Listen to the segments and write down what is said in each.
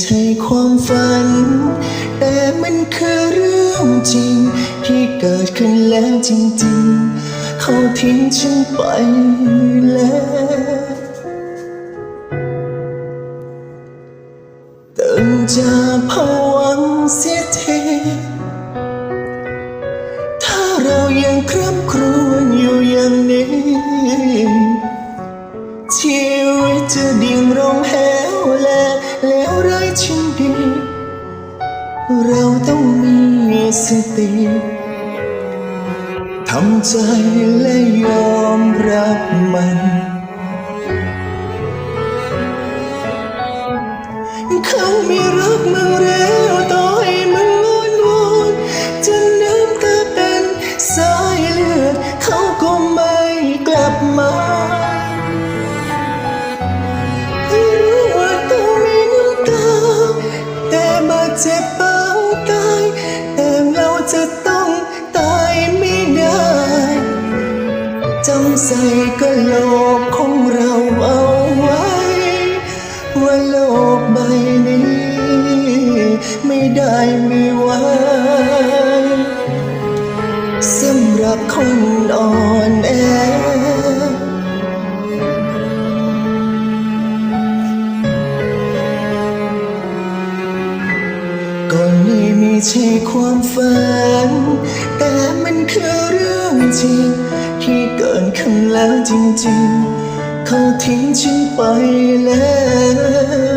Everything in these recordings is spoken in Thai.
ใช่ความฝัน แต่มันคือเรื่องจริง ที่เกิดขึ้นแล้วจริงๆ เขาทิ้งฉันไปแล้วตื่นจะผวังเสียทีถ้าเรายังครับครู เราต้องมีสติทำใจและยอมรับมัน เขาไมีรักมึงแล้วต่อให้มึงอ้อนวอนจนน้ำตาเป็นสายเลือด เขาก็ไม่กลับมา ใส่กะโหลกของเราเอาไว้ ว่าโลกใบนี้ ไม่ได้มีไว้สำหรับคนอ่อนแอก่อนนี้ไม่ใช่ความฝัน แต่มันคือเรื่องจริง ที่เกิดขึ้นแล้วจริงๆ เขาทิ้งฉันไปแล้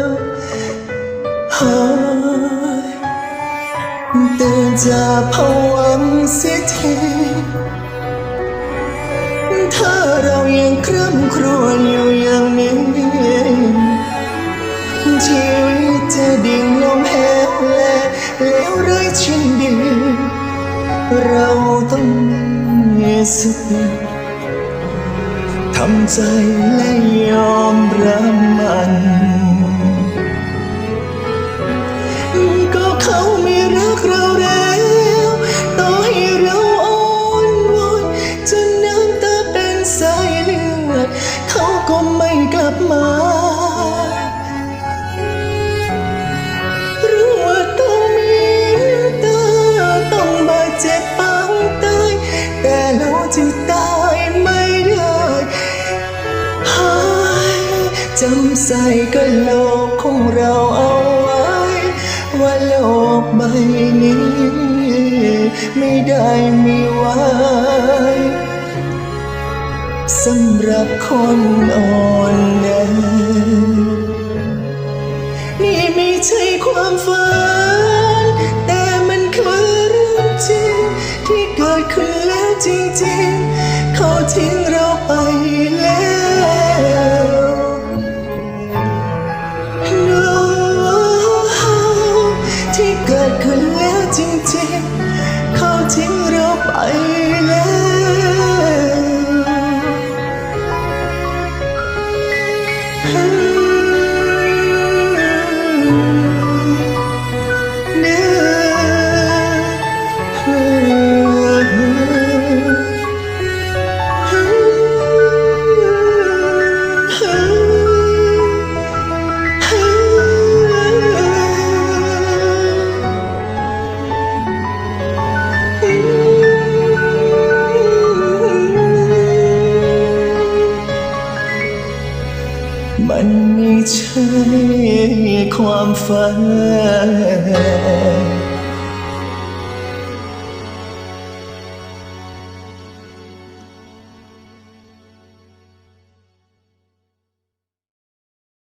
วหายตื่นจากภวังเสียทีถ้าเรายังคร่ำครวญอยู่อย่างนี้ชีวิตจะดิ่งลงแหวและแล้วไรายชินดี เราต้องมีสติทำใจและยอมรับ จำใส่กะโหลกของเราเอาไว้ ว่าโลกใบนี้ ไม่ได้มีไว้สำหรับคนอ่อนแอนี่ไม่ใช่ความฝัน แต่มันคือเรื่องจริง ที่เกิดขึ้นแล้วจริงๆ เขาทิ้ง มันไม่ใช่ความฝัน